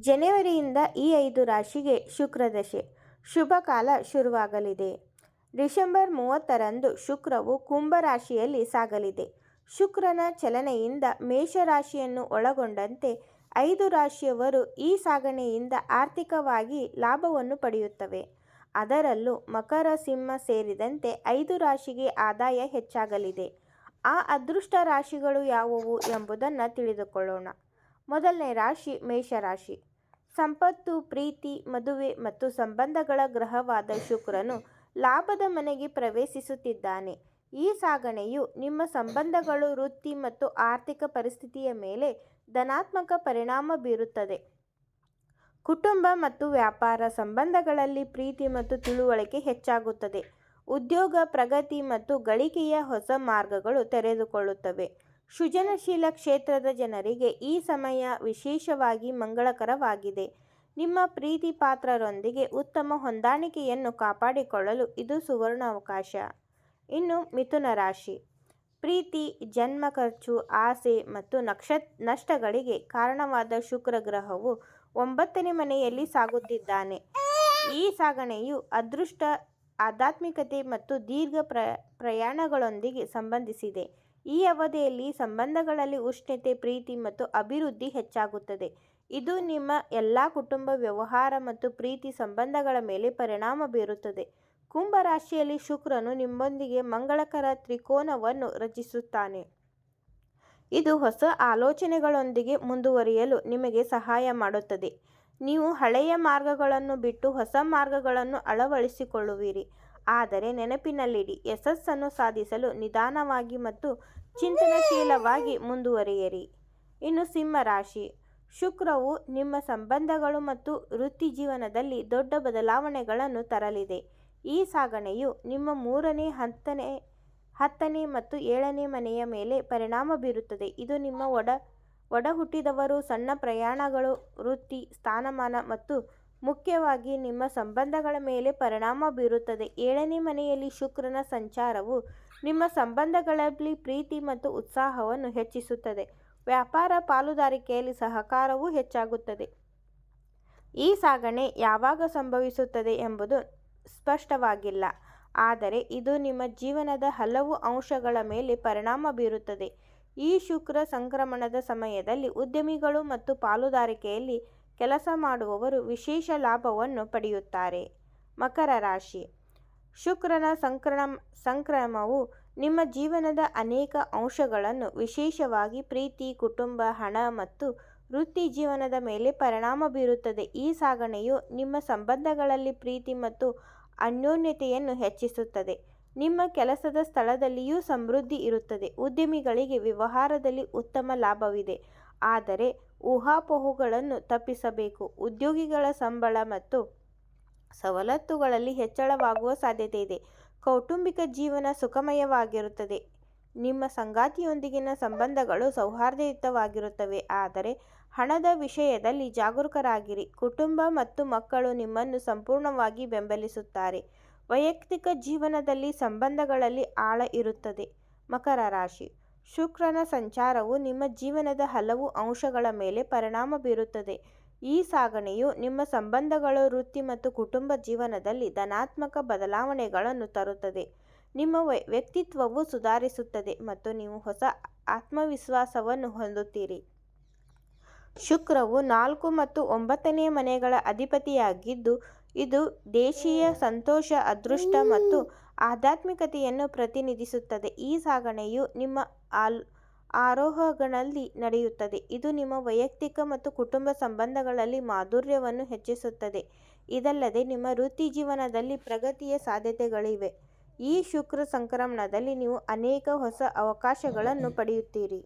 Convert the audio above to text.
ಜನವರಿಯಿಂದ ಈ ಐದು ರಾಶಿಗೆ ಶುಕ್ರದಶೆ. ಶುಭ ಕಾಲ ಶುರುವಾಗಲಿದೆ. ಡಿಸೆಂಬರ್ ಮೂವತ್ತರಂದು ಶುಕ್ರವು ಕುಂಭ ರಾಶಿಯಲ್ಲಿ ಸಾಗಲಿದೆ. ಶುಕ್ರನ ಚಲನೆಯಿಂದ ಮೇಷರಾಶಿಯನ್ನು ಒಳಗೊಂಡಂತೆ ಐದು ರಾಶಿಯವರು ಈ ಸಾಗಣೆಯಿಂದ ಆರ್ಥಿಕವಾಗಿ ಲಾಭವನ್ನು ಪಡೆಯುತ್ತವೆ. ಅದರಲ್ಲೂ ಮಕರ ಸಿಂಹ ಸೇರಿದಂತೆ ಐದು ರಾಶಿಗೆ ಆದಾಯ ಹೆಚ್ಚಾಗಲಿದೆ. ಆ ಅದೃಷ್ಟ ರಾಶಿಗಳು ಯಾವುವು ಎಂಬುದನ್ನು ತಿಳಿದುಕೊಳ್ಳೋಣ. ಮೊದಲನೇ ರಾಶಿ ಮೇಷರಾಶಿ. ಸಂಪತ್ತು, ಪ್ರೀತಿ, ಮದುವೆ ಮತ್ತು ಸಂಬಂಧಗಳ ಗ್ರಹವಾದ ಶುಕ್ರನು ಲಾಭದ ಮನೆಗೆ ಪ್ರವೇಶಿಸುತ್ತಿದ್ದಾನೆ. ಈ ಸಾಗಣೆಯು ನಿಮ್ಮ ಸಂಬಂಧಗಳು, ವೃತ್ತಿ ಮತ್ತು ಆರ್ಥಿಕ ಪರಿಸ್ಥಿತಿಯ ಮೇಲೆ ಧನಾತ್ಮಕ ಪರಿಣಾಮ ಬೀರುತ್ತದೆ. ಕುಟುಂಬ ಮತ್ತು ವ್ಯಾಪಾರ ಸಂಬಂಧಗಳಲ್ಲಿ ಪ್ರೀತಿ ಮತ್ತು ತಿಳುವಳಿಕೆ ಹೆಚ್ಚಾಗುತ್ತದೆ. ಉದ್ಯೋಗ, ಪ್ರಗತಿ ಮತ್ತು ಗಳಿಕೆಯ ಹೊಸ ಮಾರ್ಗಗಳು ತೆರೆದುಕೊಳ್ಳುತ್ತವೆ. ಸೃಜನಶೀಲ ಕ್ಷೇತ್ರದ ಜನರಿಗೆ ಈ ಸಮಯ ವಿಶೇಷವಾಗಿ ಮಂಗಳಕರವಾಗಿದೆ. ನಿಮ್ಮ ಪ್ರೀತಿ ಪಾತ್ರರೊಂದಿಗೆ ಉತ್ತಮ ಹೊಂದಾಣಿಕೆಯನ್ನು ಕಾಪಾಡಿಕೊಳ್ಳಲು ಇದು ಸುವರ್ಣ ಅವಕಾಶ ಇನ್ನು ಮಿಥುನ ರಾಶಿ. ಪ್ರೀತಿ, ಜನ್ಮ ಖರ್ಚು, ಆಸೆ ಮತ್ತು ನಕ್ಷ, ನಷ್ಟಗಳಿಗೆ ಕಾರಣವಾದ ಶುಕ್ರ ಗ್ರಹವು ಒಂಬತ್ತನೇ ಮನೆಯಲ್ಲಿ ಸಾಗುತ್ತಿದ್ದಾನೆ. ಈ ಸಾಗಣೆಯು ಅದೃಷ್ಟ, ಆಧ್ಯಾತ್ಮಿಕತೆ ಮತ್ತು ದೀರ್ಘ ಪ್ರ, ಪ್ರಯಾಣಗಳೊಂದಿಗೆ ಸಂಬಂಧಿಸಿದೆ. ಈ ಅವಧಿಯಲ್ಲಿ ಸಂಬಂಧಗಳಲ್ಲಿ ಉಷ್ಣತೆ, ಪ್ರೀತಿ ಮತ್ತು ಅಭಿವೃದ್ಧಿ ಹೆಚ್ಚಾಗುತ್ತದೆ. ಇದು ನಿಮ್ಮ ಎಲ್ಲ ಕುಟುಂಬ ವ್ಯವಹಾರ ಮತ್ತು ಪ್ರೀತಿ ಸಂಬಂಧಗಳ ಮೇಲೆ ಪರಿಣಾಮ ಬೀರುತ್ತದೆ. ಕುಂಭ ರಾಶಿಯಲ್ಲಿ ಶುಕ್ರನು ನಿಮ್ಮೊಂದಿಗೆ ಮಂಗಳಕರ ತ್ರಿಕೋನವನ್ನು ರಚಿಸುತ್ತಾನೆ. ಇದು ಹೊಸ ಆಲೋಚನೆಗಳೊಂದಿಗೆ ಮುಂದುವರಿಯಲು ನಿಮಗೆ ಸಹಾಯ ಮಾಡುತ್ತದೆ. ನೀವು ಹಳೆಯ ಮಾರ್ಗಗಳನ್ನು ಬಿಟ್ಟು ಹೊಸ ಮಾರ್ಗಗಳನ್ನು ಅಳವಡಿಸಿಕೊಳ್ಳುವಿರಿ. ಆದರೆ ನೆನಪಿನಲ್ಲಿಡಿ, ಯಶಸ್ಸನ್ನು ಸಾಧಿಸಲು ನಿಧಾನವಾಗಿ ಮತ್ತು ಚಿಂತನಶೀಲವಾಗಿ ಮುಂದುವರಿಯಿರಿ. ಇನ್ನು ಸಿಂಹ ರಾಶಿ. ಶುಕ್ರವು ನಿಮ್ಮ ಸಂಬಂಧಗಳು ಮತ್ತು ವೃತ್ತಿ ಜೀವನದಲ್ಲಿ ದೊಡ್ಡ ಬದಲಾವಣೆಗಳನ್ನು ತರಲಿದೆ. ಈ ಸಾಗಣೆಯು ನಿಮ್ಮ ಮೂರನೇ, ಹತ್ತನೇ ಹತ್ತನೇ ಮತ್ತು ಏಳನೇ ಮನೆಯ ಮೇಲೆ ಪರಿಣಾಮ ಬೀರುತ್ತದೆ. ಇದು ನಿಮ್ಮ ಒಡ, ಒಡಹುಟ್ಟಿದವರು, ಸಣ್ಣ ಪ್ರಯಾಣಗಳು, ವೃತ್ತಿ, ಸ್ಥಾನಮಾನ ಮತ್ತು ಮುಖ್ಯವಾಗಿ ನಿಮ್ಮ ಸಂಬಂಧಗಳ ಮೇಲೆ ಪರಿಣಾಮ ಬೀರುತ್ತದೆ. ಏಳನೇ ಮನೆಯಲ್ಲಿ ಶುಕ್ರನ ಸಂಚಾರವು ನಿಮ್ಮ ಸಂಬಂಧಗಳಲ್ಲಿ ಪ್ರೀತಿ ಮತ್ತು ಉತ್ಸಾಹವನ್ನು ಹೆಚ್ಚಿಸುತ್ತದೆ. ವ್ಯಾಪಾರ ಪಾಲುದಾರಿಕೆಯಲ್ಲಿ ಸಹಕಾರವೂ ಹೆಚ್ಚಾಗುತ್ತದೆ. ಈ ಸಾಗಣೆ ಯಾವಾಗ ಸಂಭವಿಸುತ್ತದೆ ಎಂಬುದು ಸ್ಪಷ್ಟವಾಗಿಲ್ಲ. ಆದರೆ ಇದು ನಿಮ್ಮ ಜೀವನದ ಹಲವು ಅಂಶಗಳ ಮೇಲೆ ಪರಿಣಾಮ ಬೀರುತ್ತದೆ. ಈ ಶುಕ್ರ ಸಂಕ್ರಮಣದ ಸಮಯದಲ್ಲಿ ಉದ್ಯಮಿಗಳು ಮತ್ತು ಪಾಲುದಾರಿಕೆಯಲ್ಲಿ ಕೆಲಸ ಮಾಡುವವರು ವಿಶೇಷ ಲಾಭವನ್ನು ಪಡೆಯುತ್ತಾರೆ. ಮಕರ ರಾಶಿ. ಶುಕ್ರನ ಸಂಕ್ರಮ, ಸಂಕ್ರಮವು ನಿಮ್ಮ ಜೀವನದ ಅನೇಕ ಅಂಶಗಳನ್ನು ವಿಶೇಷವಾಗಿ ಪ್ರೀತಿ, ಕುಟುಂಬ, ಹಣ ಮತ್ತು ವೃತ್ತಿ ಜೀವನದ ಮೇಲೆ ಪರಿಣಾಮ ಬೀರುತ್ತದೆ. ಈ ಸಾಗಣೆಯು ನಿಮ್ಮ ಸಂಬಂಧಗಳಲ್ಲಿ ಪ್ರೀತಿ ಮತ್ತು ಅನ್ಯೋನ್ಯತೆಯನ್ನು ಹೆಚ್ಚಿಸುತ್ತದೆ. ನಿಮ್ಮ ಕೆಲಸದ ಸ್ಥಳದಲ್ಲಿಯೂ ಸಮೃದ್ಧಿ ಇರುತ್ತದೆ. ಉದ್ಯಮಿಗಳಿಗೆ ವ್ಯವಹಾರದಲ್ಲಿ ಉತ್ತಮ ಲಾಭವಿದೆ. ಆದರೆ ಊಹಾಪೋಹಗಳನ್ನು ತಪ್ಪಿಸಬೇಕು. ಉದ್ಯೋಗಿಗಳ ಸಂಬಳ ಮತ್ತು ಸವಲತ್ತುಗಳಲ್ಲಿ ಹೆಚ್ಚಳವಾಗುವ ಸಾಧ್ಯತೆ ಇದೆ. ಕೌಟುಂಬಿಕ ಜೀವನ ಸುಖಮಯವಾಗಿರುತ್ತದೆ. ನಿಮ್ಮ ಸಂಗಾತಿಯೊಂದಿಗಿನ ಸಂಬಂಧಗಳು ಸೌಹಾರ್ದಯುತವಾಗಿರುತ್ತವೆ. ಆದರೆ ಹಣದ ವಿಷಯದಲ್ಲಿ ಜಾಗರೂಕರಾಗಿರಿ. ಕುಟುಂಬ ಮತ್ತು ಮಕ್ಕಳು ನಿಮ್ಮನ್ನು ಸಂಪೂರ್ಣವಾಗಿ ಬೆಂಬಲಿಸುತ್ತಾರೆ. ವೈಯಕ್ತಿಕ ಜೀವನದಲ್ಲಿ ಸಂಬಂಧಗಳಲ್ಲಿ ಆಳ ಇರುತ್ತದೆ. ಮಕರ ರಾಶಿ. ಶುಕ್ರನ ಸಂಚಾರವು ನಿಮ್ಮ ಜೀವನದ ಹಲವು ಅಂಶಗಳ ಮೇಲೆ ಪರಿಣಾಮ ಬೀರುತ್ತದೆ. ಈ ಸಾಗಣೆಯು ನಿಮ್ಮ ಸಂಬಂಧಗಳು, ವೃತ್ತಿ ಮತ್ತು ಕುಟುಂಬ ಜೀವನದಲ್ಲಿ ಧನಾತ್ಮಕ ಬದಲಾವಣೆಗಳನ್ನು ತರುತ್ತದೆ. ನಿಮ್ಮ ವ್ಯಕ್ತಿತ್ವವು ಸುಧಾರಿಸುತ್ತದೆ ಮತ್ತು ನೀವು ಹೊಸ ಆತ್ಮವಿಶ್ವಾಸವನ್ನು ಹೊಂದುತ್ತೀರಿ. ಶುಕ್ರವು ನಾಲ್ಕು ಮತ್ತು ಒಂಬತ್ತನೇ ಮನೆಗಳ ಅಧಿಪತಿಯಾಗಿದ್ದು, ಇದು ದೇಶೀಯ ಸಂತೋಷ, ಅದೃಷ್ಟ ಮತ್ತು ಆಧ್ಯಾತ್ಮಿಕತೆಯನ್ನು ಪ್ರತಿನಿಧಿಸುತ್ತದೆ. ಈ ಸಾಗಣೆಯು ನಿಮ್ಮ ಆಲ್ ಆರೋಹಗಳಲ್ಲಿ ನಡೆಯುತ್ತದೆ. ಇದು ನಿಮ್ಮ ವೈಯಕ್ತಿಕ ಮತ್ತು ಕುಟುಂಬ ಸಂಬಂಧಗಳಲ್ಲಿ ಮಾಧುರ್ಯವನ್ನು ಹೆಚ್ಚಿಸುತ್ತದೆ. ಇದಲ್ಲದೆ ನಿಮ್ಮ ವೃತ್ತಿ ಜೀವನದಲ್ಲಿ ಪ್ರಗತಿಯ ಸಾಧ್ಯತೆಗಳಿವೆ. ಈ ಶುಕ್ರ ಸಂಕ್ರಮಣದಲ್ಲಿ ನೀವು ಅನೇಕ ಹೊಸ ಅವಕಾಶಗಳನ್ನು ಪಡೆಯುತ್ತೀರಿ.